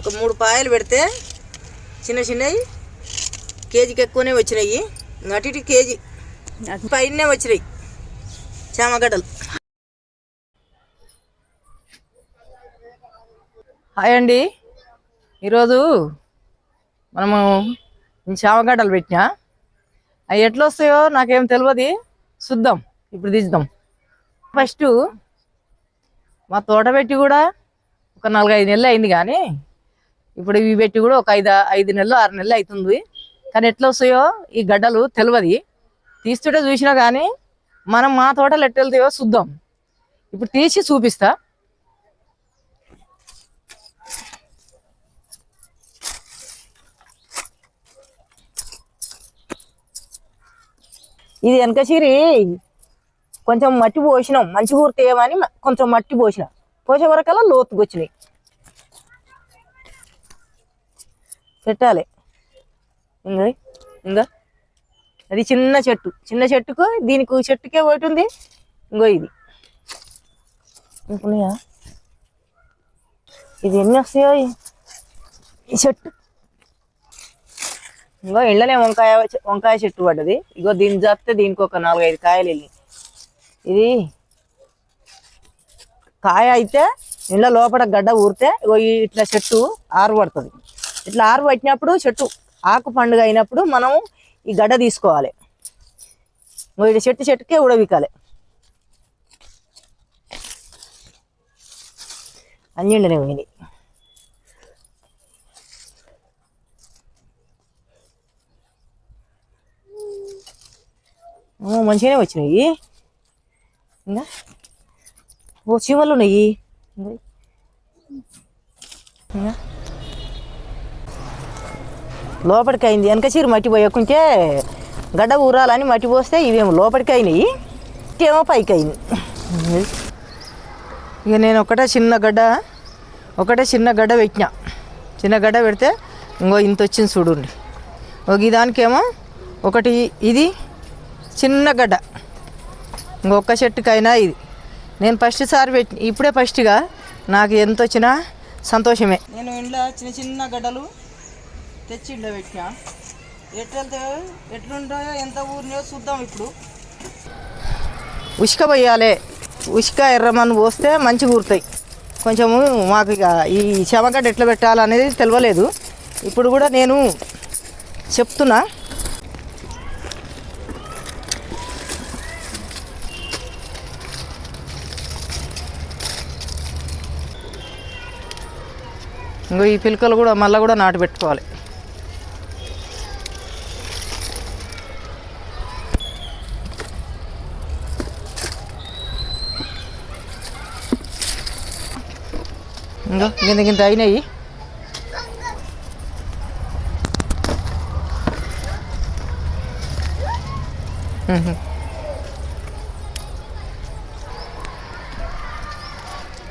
ఒక మూడు పాయలు పెడితే చిన్న చిన్నవి కేజీకి ఎక్కువనే వచ్చినాయి. అటు ఇటు కేజీ. పైనే వచ్చినాయి. చామగడ్డలు హాయ్ అండి. ఈరోజు మనము చామగడ్డలు పెట్టినా. అవి ఎట్లా వస్తాయో నాకేం తెలియదు చూద్దాం ఇప్పుడు తీద్దాం. ఫస్ట్ మా తోట పెట్టి కూడా ఒక నాలుగైదు నెలలు అయింది కానీ ఇప్పుడు ఇవి పెట్టి కూడా ఒక ఐదు ఐదు నెలలు ఆరు నెలలు అవుతుంది కానీ ఎట్లా వస్తాయో ఈ గడ్డలు తెలియదు తీస్తుంటే చూసినా కానీ మనం మా తోటలు ఎట్లా వెళ్తాయో చూద్దాం. ఇప్పుడు తీసి చూపిస్తా. ఇది వెనక చీరి కొంచెం మట్టి పోసినాం. మంచి ఊరితేయమని కొంచెం మట్టి పోసిన. పోసే వరకల్లా లోతుకొచ్చినాయి వచ్చినాయి పెట్టాలి. ఇంకా ఇంకా అది చిన్న చెట్టు. చిన్న చెట్టుకు దీనికి చెట్టుకే ఒకటి ఉంది. ఇంకో ఇది. ఇంకున్నాయా? ఇది ఎన్ని వస్తాయో ఈ- చెట్టు? ఇంకో ఇళ్ళనే వంకాయ వంకాయ చెట్టు పడ్డది. ఇగో దీన్ని చేస్తే దీనికి ఒక నాలుగైదు కాయలు వెళ్ళి ఇది కాయ అయితే ఇళ్ళ లోపల గడ్డ ఊరితే ఇగో ఇట్లా చెట్టు ఆరు పడుతుంది ఇట్లా ఆరు పట్టినప్పుడు చెట్టు ఆకు పండుగ అయినప్పుడు మనం ఈ గడ్డ తీసుకోవాలి. వీడి చెట్టు చెట్టుకే ఉడవికాలి అన్నిండనే పోయినాయి. మంచిగానే వచ్చినాయి. ఇంకా? ఓ చీమలు ఉన్నాయి. ఇంకా. లోపలికి అయింది వెనక చీర మట్టి పోయకుంటే గడ్డ ఊరాలని మట్టి పోస్తే ఇవేమో లోపలికి అయినాయి ఏమో పైకి అయింది ఇక నేను ఒకటే చిన్న గడ్డ ఒకటే చిన్న గడ్డ పెట్టిన. చిన్న గడ్డ పెడితే ఇంకో ఇంత వచ్చింది చూడండి. ఒక దానికేమో ఒకటి ఇది చిన్న గడ్డ. ఇంకొక చెట్టుకైనా ఇది. నేను ఫస్ట్ సారి పెట్టి ఇప్పుడే ఫస్ట్గా నాకు ఎంత వచ్చినా సంతోషమే. నేను ఇంట్లో చిన్న చిన్న గడ్డలు తెచ్చి ఇంట్లో పెట్టినా. ఎట్లెళ్తే ఎట్లుంటాయో ఎంత ఊరినాయో చూద్దాం ఇప్పుడు. ఉసుక పోయాలి. ఉసుక ఎర్రమన్ను పోస్తే మంచిగా ఊరుతాయి. కొంచెము మాకు ఇక ఈ చెమగడ్డ ఎట్లా పెట్టాలనేది తెలియలేదు ఇప్పుడు కూడా నేను చెప్తున్నా. ఇంకో ఈ పిలకలు కూడా మళ్ళీ కూడా నాటు పెట్టుకోవాలి. ఇంకా గింత గింత అయినాయి మ్మ్.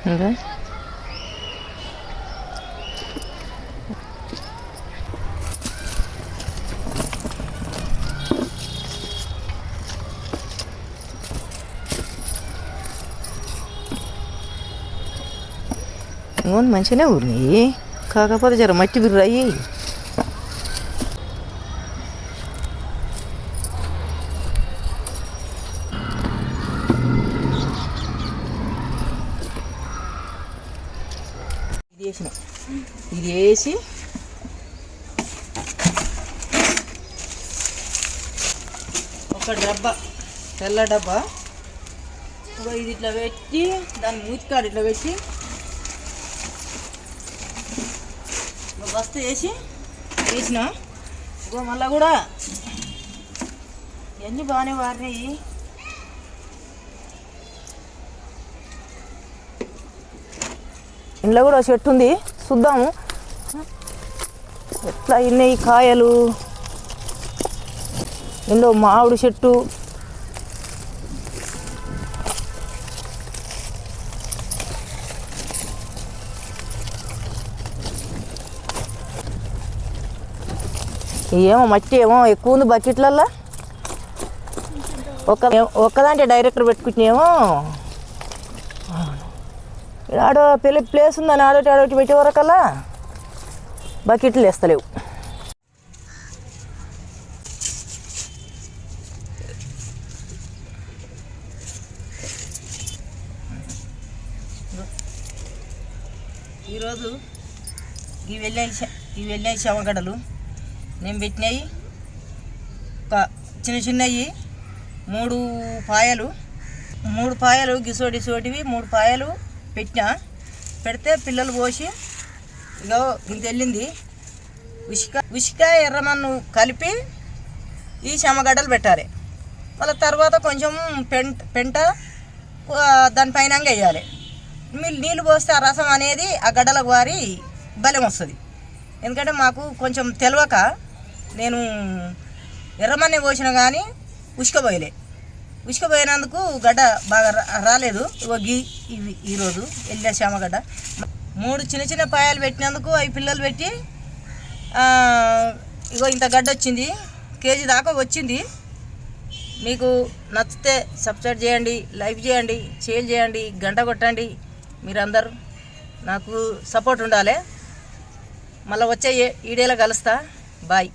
ఇంకా ఇంకొని మంచిగానే ఊరినాయి కాకపోతే జర మట్టి బిర్రాయి ఇది వేసిన. ఇది వేసి ఒక డబ్బా తెల్ల డబ్బా. ఇది ఇట్లా పెట్టి దాన్ని మూతికాడు ఇట్లా పెట్టి బస్తు వేసి వేసిన ఇగో మళ్ళా కూడా ఇవన్నీ బాగానే వారినాయి. ఇంట్లో కూడా చెట్టు ఉంది. చూద్దాము. ఎట్లా అయినాయి కాయలు? ఇందులో మామిడి చెట్టు. ఏమో మట్టి ఏమో ఎక్కువ ఉంది బకెట్లల్లో. ఒక ఒక్కదాంటే డైరెక్టర్ పెట్టుకుంటున్నామో ఆడో పెళ్ళి ప్లేస్ ఉందని ఆడోటి ఆడోటి పెట్టేవరకల్లా బకెట్లు వేస్తలేవు ఈరోజు ఈ వెళ్ళే ఈ వెళ్ళే శవగడలు నేను పెట్టినవి ఒక చిన్న చిన్నవి మూడు పాయలు. మూడు పాయలు గిసోటి సోటివి మూడు పాయలు పెట్టినా. పెడితే పిల్లలు పోసి ఇగో ఇంత వెళ్ళింది. ఉసిక ఉసిక ఎర్రమన్ను కలిపి ఈ శమగడ్డలు పెట్టాలి. మళ్ళీ తర్వాత కొంచెం పెంట పెంట దానిపైన వేయాలి. నీళ్ళు పోస్తే ఆ రసం అనేది ఆ గడ్డలకు వారి బలం వస్తుంది. ఎందుకంటే మాకు కొంచెం తెలియక నేను ఎర్రమన్నే పోసిన కానీ ఉసుకపోయలే. ఉసుకపోయినందుకు గడ్డ బాగా రా- రాలేదు. ఇగో గీ ఇవి ఈరోజు వెళ్ళా శ్యామగడ్డ మూడు చిన్న చిన్న పాయాలు పెట్టినందుకు అవి పిల్లలు పెట్టి ఇగో ఇంత గడ్డ వచ్చింది. కేజీ దాకా వచ్చింది. మీకు నచ్చితే సబ్స్క్రైబ్ చేయండి లైక్ చేయండి షేర్ చేయండి గంట కొట్టండి. మీరందరూ నాకు సపోర్ట్ ఉండాలి. మళ్ళీ వచ్చే ఈడేలా కలుస్తా. బాయ్.